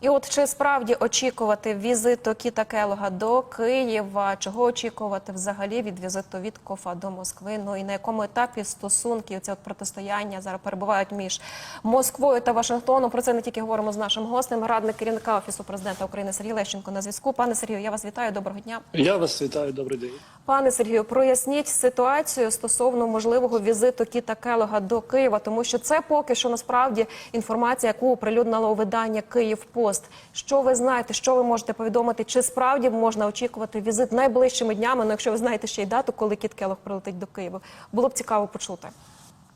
І от чи справді очікувати візиту Кіта Келога до Києва? Чого очікувати взагалі від візиту Віткофа до Москви? Ну і на якому етапі стосунків це от протистояння зараз перебувають між Москвою та Вашингтоном? Про це не тільки говоримо з нашим гостем. Радник керівника офісу президента України Сергій Лещенко на зв'язку. Пане Сергію, я вас вітаю. Доброго дня. Я вас вітаю, добрий день. Пане Сергію, проясніть ситуацію стосовно можливого візиту Кіта Келога до Києва, тому що це поки що насправді інформація, яку оприлюднило видання Київ Пост. Що ви знаєте, що ви можете повідомити? Чи справді можна очікувати візит найближчими днями? Ну, якщо ви знаєте ще й дату, коли Кіт Келог прилетить до Києва, було б цікаво почути.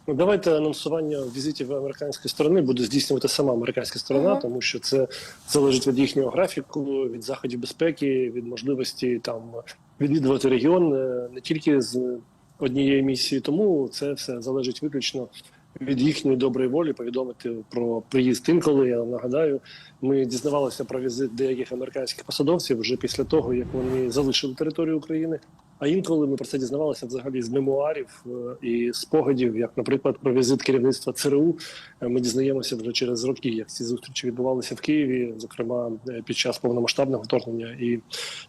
Ну, давайте анонсування візитів американської сторони буде здійснювати сама американська сторона, Ага. тому що це залежить від їхнього графіку, від заходів безпеки, від можливості там відвідувати регіон е, не тільки з однієї місії. Тому це все залежить виключно від їхньої доброї волі повідомити про приїзд інколи. Я нагадаю, ми дізнавалися про візит деяких американських посадовців вже після того, як вони залишили територію України. А інколи ми про це дізнавалися взагалі з мемуарів е, і спогадів, як, наприклад, про візит керівництва ЦРУ. Е, Ми дізнаємося вже через роки, як ці зустрічі відбувалися в Києві, зокрема е, під час повномасштабного вторгнення. І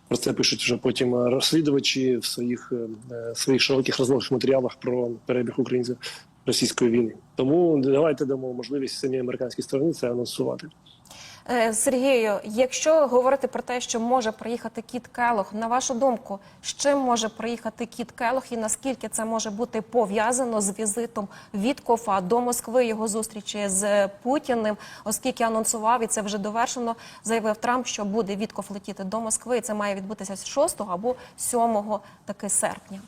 про це пишуть вже потім розслідувачі в своїх своїх широких розлогих матеріалах про перебіг українців російської війни. Тому давайте дамо можливість самій американській стороні це анонсувати. Е, Сергію, якщо говорити про те, що може приїхати Кіт Келог, на вашу думку, з чим може приїхати Кіт Келог і наскільки це може бути пов'язано з візитом Віткофа до Москви, його зустрічі з Путіним, оскільки анонсував і це вже довершено, заявив Трамп, що буде Віткоф летіти до Москви. і Це має відбутися з 6 або 7 таки серпня.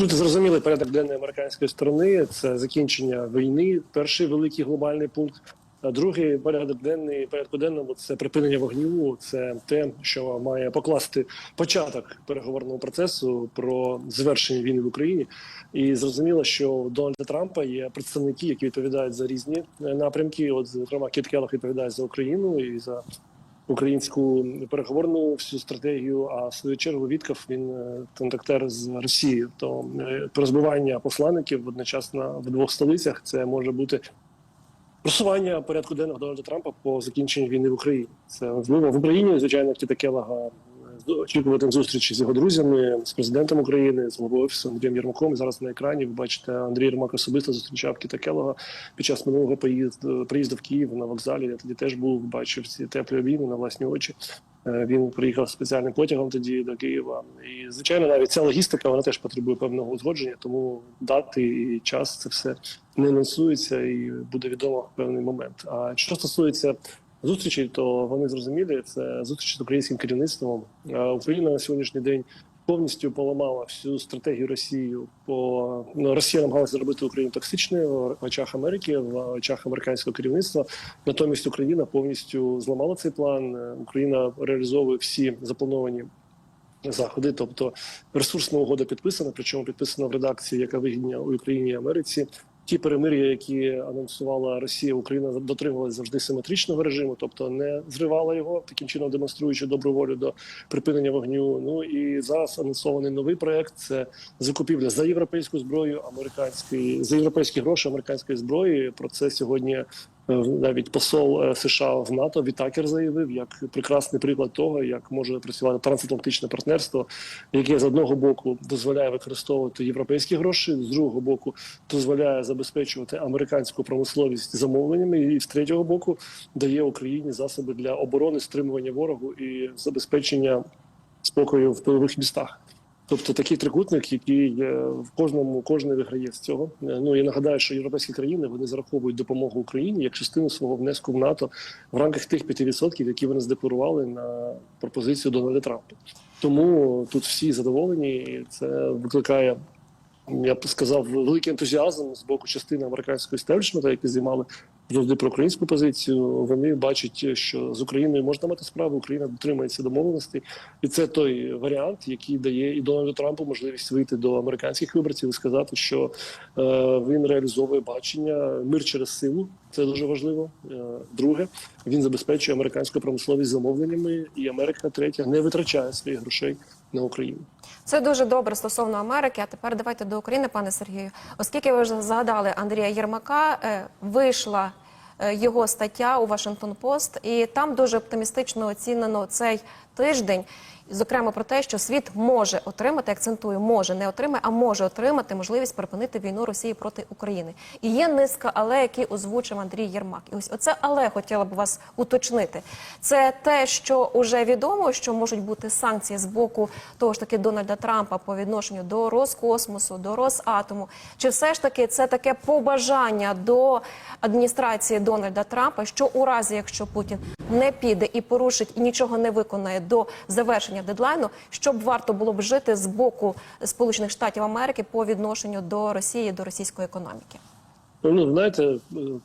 Тут зрозумілий порядок денний американської сторони. Це закінчення війни. Перший великий глобальний пункт. А другий порядок денний порядку денному це припинення вогню. Це те, що має покласти початок переговорного процесу про завершення війни в Україні. І зрозуміло, що у Дональда Трампа є представники, які відповідають за різні напрямки. От зокрема, Кіт Келлог відповідає за Україну і за українську переговорну всю стратегію. А в свою чергу відкав він е, контактер з Росією. То е, розбивання посланників одночасно в двох столицях це може бути. Просування порядку денного Дональда Трампа по закінченню війни в Україні це важливо в Україні. Звичайно, Кіта Келлога е, очікувати зустрічі з його друзями, з президентом України, з головою офісу Андрієм Єрмаком. І зараз на екрані ви бачите, Андрій Єрмак особисто зустрічав Кіта Келлога під час минулого поїзду приїзду в Київ на вокзалі. Я тоді теж був, бачив ці теплі обійми на власні очі. Е, Він приїхав спеціальним потягом тоді до Києва. І звичайно, навіть ця логістика вона теж потребує певного узгодження, тому дати і час це все не анонсується і буде відомо в певний момент. А що стосується зустрічей, то вони зрозуміли це зустріч з українським керівництвом. Е, Україна на сьогоднішній день повністю поламала всю стратегію Росії. По ну, Росія намагалася зробити Україну токсичною в очах Америки, в очах американського керівництва. Натомість Україна повністю зламала цей план. Е, Україна реалізовує всі заплановані. Заходи, тобто ресурсна угода підписана, причому підписана в редакції, яка вигідна у Україні і Америці. Ті перемир'я, які анонсувала Росія, Україна дотримувалася завжди симетричного режиму, тобто не зривала його, таким чином демонструючи добру волю до припинення вогню. Ну і зараз анонсований новий проект це закупівля за європейську зброю, американської за європейські гроші американської зброї. Про це сьогодні навіть посол е, США в НАТО Вітакер заявив як прекрасний приклад того, як може працювати трансатлантичне партнерство, яке з одного боку дозволяє використовувати європейські гроші, з другого боку дозволяє забезпечувати американську промисловість замовленнями, і з третього боку дає Україні засоби для оборони, стримування ворогу і забезпечення спокою в тилових містах. Тобто такий трикутник, який е, в кожному кожен виграє з цього. Е, Ну я нагадаю, що європейські країни вони зараховують допомогу Україні як частину свого внеску в НАТО в рамках тих 5%, які вони здекларували на пропозицію Дональда Трампа. Тому тут всі задоволені, і це викликає. Я б сказав, великий ентузіазм з боку частини американського істеблішменту, які займали завжди про українську позицію. Вони бачать, що з Україною можна мати справу, Україна дотримується домовленостей, і це той варіант, який дає і Дональду Трампу можливість вийти до американських виборців і сказати, що е, він реалізовує бачення мир через силу. Це дуже важливо. Е, Друге, він забезпечує американську промисловість замовленнями, і Америка третя не витрачає своїх грошей на Україну. Це дуже добре стосовно Америки. А тепер давайте до України, пане Сергію. Оскільки ви вже згадали Андрія Єрмака, е, вийшла його стаття у Вашингтон Пост, і там дуже оптимістично оцінено цей тиждень. Зокрема, про те, що світ може отримати, акцентую, може не отримає, а може отримати можливість припинити війну Росії проти України. І є низка але, які озвучив Андрій Єрмак. І ось оце але хотіла б вас уточнити. Це те, що вже відомо, що можуть бути санкції з боку того ж таки Дональда Трампа по відношенню до Роскосмосу, до Росатому. Чи все ж таки це таке побажання до адміністрації Дональда Трампа, що у разі, якщо Путін не піде і порушить і нічого не виконає до завершення дедлайну, щоб варто було б жити з боку Сполучених Штатів Америки по відношенню до Росії, до російської економіки? Ну знаєте,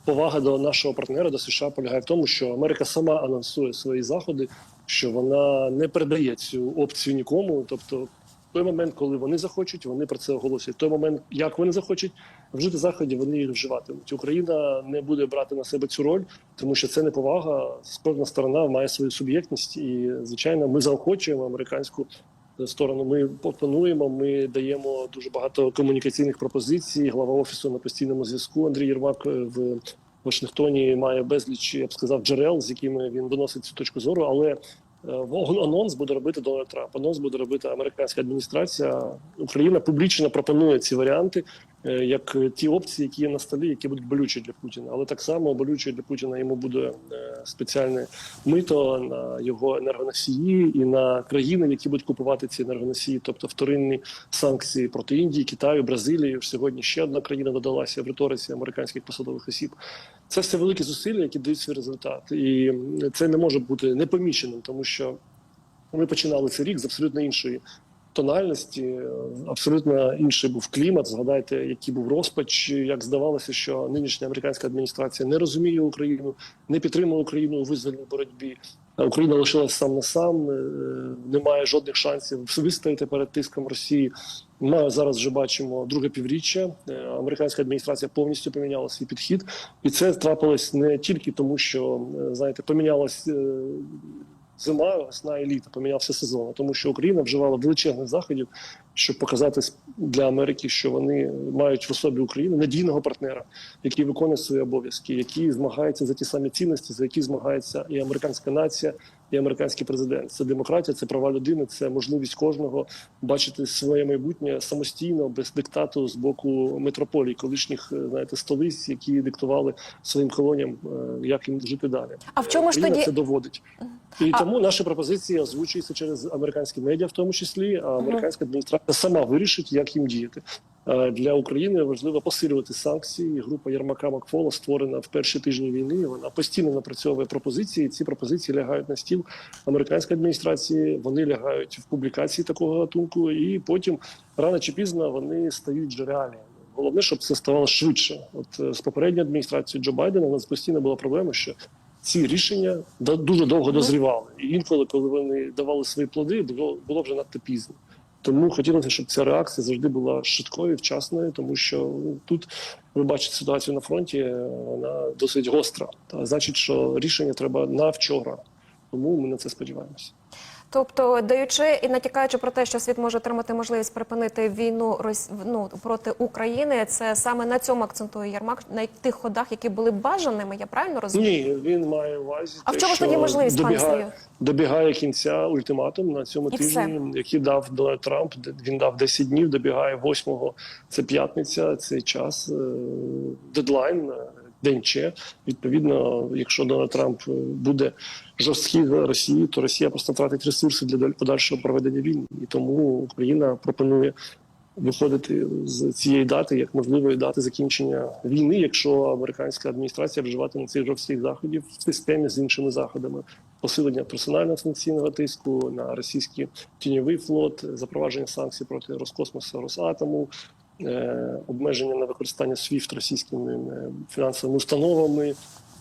повага до нашого партнера до США полягає в тому, що Америка сама анонсує свої заходи, що вона не передає цю опцію нікому. Тобто, той момент, коли вони захочуть, вони про це оголосять. Той момент, як вони захочуть вжити заходів, вони їх вживатимуть. Україна не буде брати на себе цю роль, тому що це не повага. Кожна сторона має свою суб'єктність, і звичайно, ми заохочуємо американську сторону. Ми пропонуємо. Ми даємо дуже багато комунікаційних пропозицій. Глава офісу на постійному зв'язку Андрій Єрмак е, в Вашингтоні має безліч, я б сказав, джерел, з якими він виносить цю точку зору. Але анонс буде робити Дональд Трамп. Анонс буде робити американська адміністрація. Україна публічно пропонує ці варіанти е, як ті опції, які є на столі, які будуть болючі для Путіна. Але так само болюче для Путіна йому буде е, спеціальне мито на його енергоносії і на країни, які будуть купувати ці енергоносії, тобто вторинні санкції проти Індії, Китаю, Бразилії. Сьогодні ще одна країна додалася в риториці американських посадових осіб. Це все великі зусилля, які дають свій результат, і це не може бути непоміченим, тому що ми починали цей рік з абсолютно іншої тональності, абсолютно інший був клімат. Згадайте, який був розпач, як здавалося, що нинішня американська адміністрація не розуміє Україну, не підтримує Україну у визвольній боротьбі. Україна лишилася сам на сам, е, немає жодних шансів вистояти перед тиском Росії. Ми зараз вже бачимо друге півріччя. Е, Американська адміністрація повністю поміняла свій підхід, і це трапилось не тільки тому, що е, знаєте, помінялась е, зима, весна і літо, помінявся сезон, тому що Україна вживала величезних заходів, щоб показати для Америки, що вони мають в особі України надійного партнера, який виконує свої обов'язки, який змагається за ті самі цінності, за які змагається і американська нація, і американський президент. Це демократія, це права людини, це можливість кожного бачити своє майбутнє самостійно, без диктату з боку метрополій, колишніх знаєте, столиць, які диктували своїм колоніям, е, як їм жити далі. А в чому ж Україна тоді це доводить? І А- тому наші пропозиції озвучуються через американські медіа, в тому числі. А американська адміністрація сама вирішить, як їм діяти. Е, Для України важливо посилювати санкції. Група Єрмака Макфола створена в перші тижні війни. Вона постійно напрацьовує пропозиції. Ці пропозиції лягають на стіл американської адміністрації. Вони лягають в публікації такого гатунку, і потім рано чи пізно вони стають вже реаліями. Головне, щоб це ставало швидше. От е, з попередньої адміністрації Джо Байдена у нас постійно була проблема, що ці рішення дуже довго дозрівали. І інколи, коли вони давали свої плоди, було було вже надто пізно. Тому хотілося, щоб ця реакція завжди була швидкою, вчасною, тому що ну, тут ви бачите ситуацію на фронті, е, вона досить гостра. Та значить, що рішення треба на вчора. Тому ми на це сподіваємося. Тобто, даючи і натякаючи про те, що світ може отримати можливість припинити війну ну, проти України, це саме на цьому акцентує Єрмак на тих ходах, які були бажаними. Я правильно розумію? Ні, він має увазі. А в чому ж тоді можливість, пане Сергію? добігає кінця ультиматум на цьому І тижні, який дав Дональд Трамп. Він дав 10 днів, добігає 8-го. Це п'ятниця, цей час, е, дедлайн. Е, День Че. Відповідно, якщо Дональд Трамп е, буде жорсткий за Росію, то Росія просто втратить ресурси для подальшого проведення війни. І тому Україна пропонує виходити з цієї дати як можливої дати закінчення війни, якщо американська адміністрація вживатиме цих жорстких заходів в системі з іншими заходами. Посилення персонального санкційного тиску на російський тіньовий флот, запровадження санкцій проти Роскосмосу, Росатому, обмеження на використання SWIFT російськими е, фінансовими установами,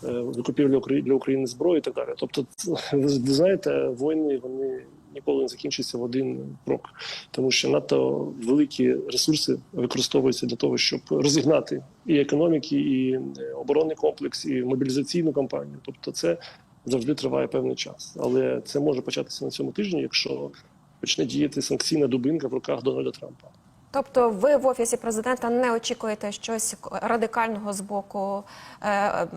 е, закупівля для України зброї і так далі. Тобто, ви знаєте, війни вони ніколи не закінчаться в один крок, тому що надто великі ресурси використовуються для того, щоб розігнати і економіки, і е, оборонний комплекс, і мобілізаційну кампанію. Тобто, це завжди триває певний час, але це може початися на цьому тижні, якщо почне діяти санкційна дубинка в руках Дональда Трампа. Тобто, ви в офісі президента не очікуєте щось радикального з боку е,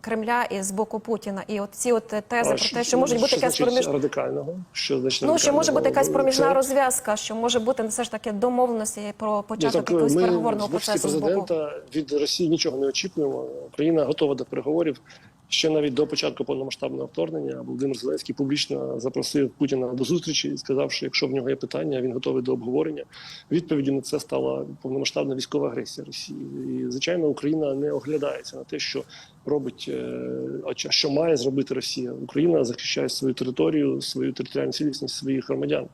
Кремля і з боку Путіна. І от ці от тези А про те, що може бути що якась проміж... радикального. Що значить Ну, що може бути якась проміжна Це- розв'язка, що може бути все ж таки домовленості про початок якогось переговорного процесу з боку. президента від Росії нічого не очікуємо. Україна готова до переговорів. Ще навіть до початку повномасштабного вторгнення Володимир Зеленський публічно запросив Путіна до зустрічі і сказав, що якщо в нього є питання, він готовий до обговорення. Відповіді на це стала повномасштабна військова агресія Росії. І звичайно, Україна не оглядається на те, що робить е, що має зробити Росія. Україна захищає свою територію, свою територіальну цілісність своїх громадян.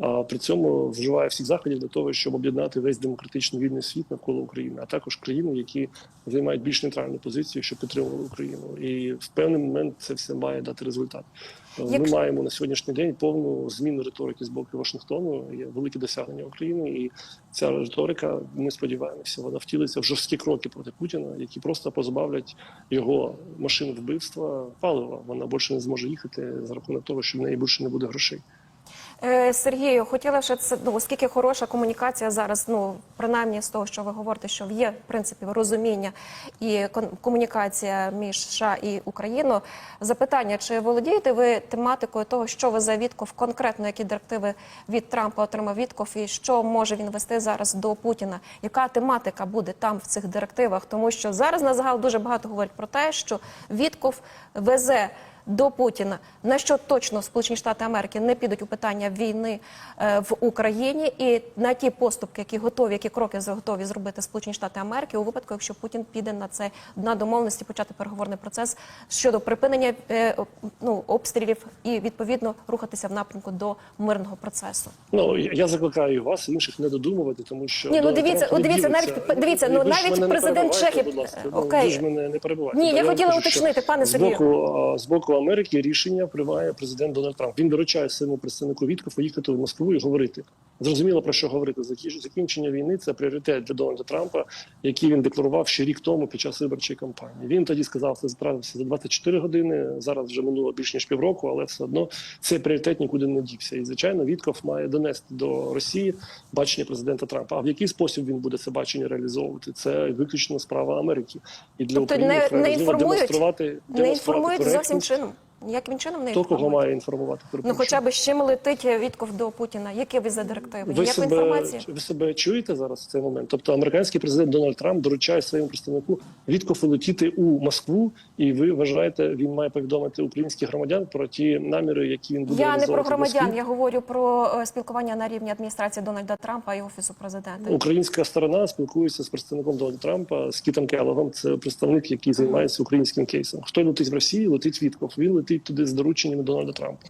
А при цьому вживає всіх заходів для того, щоб об'єднати весь демократичний вільний світ навколо України, а також країни, які займають більш нейтральну позицію, щоб підтримували Україну. І в певний момент це все має дати результат. Е, Ми маємо на сьогоднішній день повну зміну риторики з боку Вашингтону. Є великі досягнення України, і ця риторика, ми сподіваємося, вона втілиться в жорсткі кроки проти Путіна, які просто позбавлять його машин вбивства палива. Вона більше не зможе їхати за рахунок того, що в неї більше не буде грошей. Е, Сергію, хотіла ще це ну, оскільки хороша комунікація зараз, ну принаймні з того, що ви говорите, що є в принципі розуміння і комунікація між США і Україною. Запитання: чи володієте ви тематикою того, що ви за Вітков, конкретно які директиви від Трампа отримав Вітков, і що може він вести зараз до Путіна? Яка тематика буде там в цих директивах? Тому що зараз на загал дуже багато говорять про те, що Вітков везе до Путіна, на що точно Сполучені Штати Америки не підуть у питання війни е, в Україні, і на ті поступки, які готові, які кроки готові зробити Сполучені Штати Америки у випадку, якщо Путін піде на це на домовленості, почати переговорний процес щодо припинення е, ну, обстрілів і відповідно рухатися в напрямку до мирного процесу. Ну я я закликаю вас інших не додумувати, тому що Ні, ну дивіться, Трамп дивіться, навіть дивіться, ну, навіть президент Чехії- ну, окей. ж мене не перебивайте. Ні, Бо я хотіла уточнити, пане Сергію. з боку Америки рішення приймає президент Дональд Трамп. Він доручає своєму представнику Віткофу їхати в Москву і говорити. Зрозуміло про що говорити. Закі- Закінчення війни це пріоритет для Дональда Трампа, який він декларував ще рік тому під час виборчої кампанії. Він тоді сказав, що справився за 24 години. Зараз вже минуло більш ніж півроку, але все одно цей пріоритет нікуди не дівся. І звичайно, Вітков має донести до Росії бачення президента Трампа. А в який спосіб він буде це бачення реалізовувати? Це виключно справа Америки. І для Тобто України не- не інформують? демонструвати, Не демонструвати інформують зовсім коректність. Ніяким чином не Хто кого має інформувати? Ну, хоча б з чим летить Вітков до Путіна? Які ви за директиви? Ви Ніякої себе, інформації? ви себе чуєте зараз в цей момент? Тобто американський президент Дональд Трамп доручає своєму представнику Віткофу летіти у Москву, і ви вважаєте, він має повідомити українських громадян про ті наміри, які він буде Я не про громадян, я говорю про е, спілкування на рівні адміністрації Дональда Трампа і офісу президента. Українська сторона спілкується з представником Дональда Трампа з Кітом Келлогом. Це представник, який займається українським кейсом. Хто летить в Росію, летить Вітков. Він летить туди з дорученнями Дональда Трампа.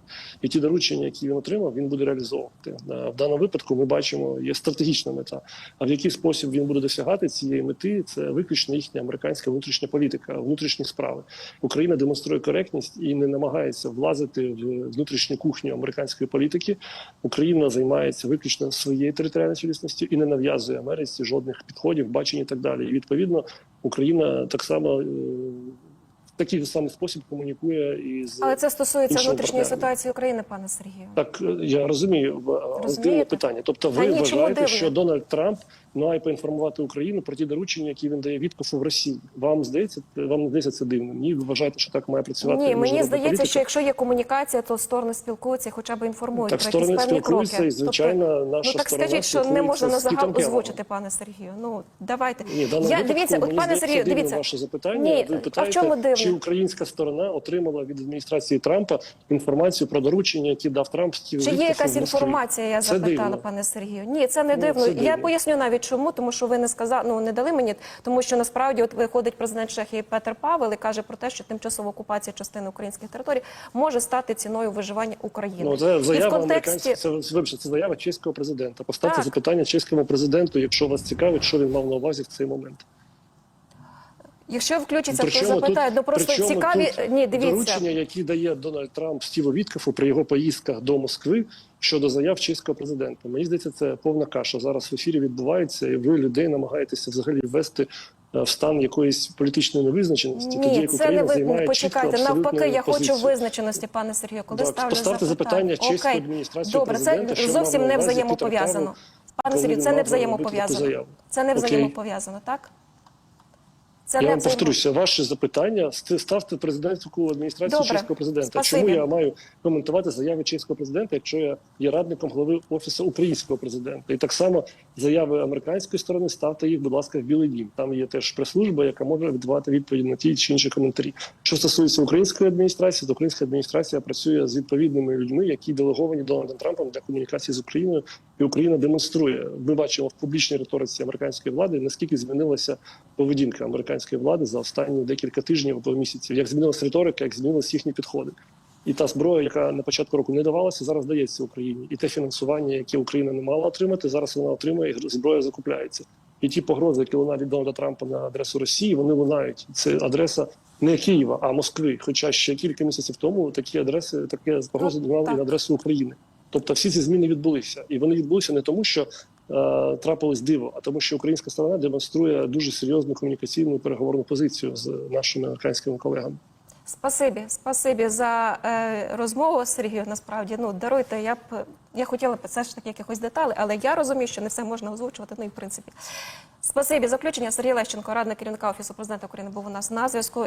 І ті доручення, які він отримав, він буде реалізовувати. Е, В даному випадку ми бачимо, є стратегічна мета. А в який спосіб він буде досягати цієї мети, це виключно їхня американська внутрішня політика, внутрішні справи. Україна демонструє коректність і не намагається влазити в внутрішню кухню американської політики. Україна займається виключно своєю територіальною цілісністю і не нав'язує Америці жодних підходів, бачень і так далі. І відповідно Україна так само е, такий же самий спосіб комунікує із Але це стосується внутрішньої партнерами. ситуації України, пане Сергію. так. е, Я розумію в- але Розумієте? питання. Тобто, ви а вважаєте, що Дональд Трамп має поінформувати Україну про ті доручення, які він дає Віткофу в Росії. Вам здається, вам не здається це дивним? Ні, ви вважаєте, що так має працювати? Ні, мені здається, політика? що якщо є комунікація, то сторони спілкуються хоча б інформують Так, про якісь певні спілкуються, кроки. і, звичайно, Тобто, наша ну так сторона скажіть, що не можна на загал озвучити, пане Сергію. Ну давайте. Ні, Я випадку, дивіться, от пане Сергію, дивіться. ваше запитання. Ні, ви а в чому дивно? чи українська сторона отримала від адміністрації Трампа інформацію про доручення, які дав Трамп Чи є якась інформація? Я запитала, пане Сергію. Ні, це не Ну, дивно. Я поясню навіть чому, тому що ви не сказали, ну не дали мені, тому що насправді от виходить президент Чехії Петер Павел і каже про те, що тимчасова окупація частини українських територій може стати ціною виживання України. Ну, це і в заява контексті американська, це, вибачте, це заява чеського президента. Поставте Так. запитання чеському президенту, якщо вас цікавить, що він мав на увазі в цей момент. Якщо включиться, то Причому запитаю. Ну просто причому цікаві. тут Ні, дивіться. доручення, які дає Дональд Трамп Стіву Віткофу при його поїздках до Москви щодо заяв чеського президента. Мені здається, це повна каша. Зараз в ефірі відбувається, і ви людей намагаєтеся взагалі ввести е, в стан якоїсь політичної невизначеності. тоді Ні, як це Україна не ви займає почекайте. чітко Навпаки, я хочу визначеності, пане Сергію. Коли Так, ставлю поставте запитання чеської адміністрації Добре, президента, це зовсім не взаємопов'язано. Пане Сергію, це не взаємопов'язано. Це не взаємопов'язано, так? Це Я не вам повторюся, ваше запитання ставте президентську адміністрацію Добре. чеського президента. Спасибо. Чому я маю коментувати заяви чеського президента, якщо я є радником голови офісу українського президента? І так само заяви американської сторони ставте їх, будь ласка, в Білий Дім. Там є теж прес-служба, яка може віддавати відповіді на ті чи інші коментарі. Що стосується української адміністрації, то українська адміністрація працює з відповідними людьми, які делеговані Дональдом Трампом для комунікації з Україною, і Україна демонструє. Ми бачимо в публічній риториці американської влади, наскільки змінилася поведінка американської влади за останні декілька тижнів або місяців. Як змінилася риторика, як змінилися їхні підходи. І та зброя, яка на початку року не давалася, зараз дається Україні. І те фінансування, яке Україна не мала отримати, зараз вона отримує і зброя закупляється. І ті погрози, які лунають від Дональда Трампа на адресу Росії, вони лунають. Це адреса не Києва, а Москви. Хоча ще кілька місяців тому такі адреси, таке погрози лунали і на адресу України. Тобто всі ці зміни відбулися, і вони відбулися не тому, що е, трапилось диво, а тому, що українська сторона демонструє дуже серйозну комунікаційну переговорну позицію з нашими американськими колегами. Спасибі, спасибі за е, розмову, Сергію. Насправді, ну даруйте. Я б я хотіла б все ж таки якихось деталей, але я розумію, що не все можна озвучувати. Ну і в принципі, спасибі. Заключення Сергій Лещенко, радник керівника офісу президента України, був у нас на зв'язку.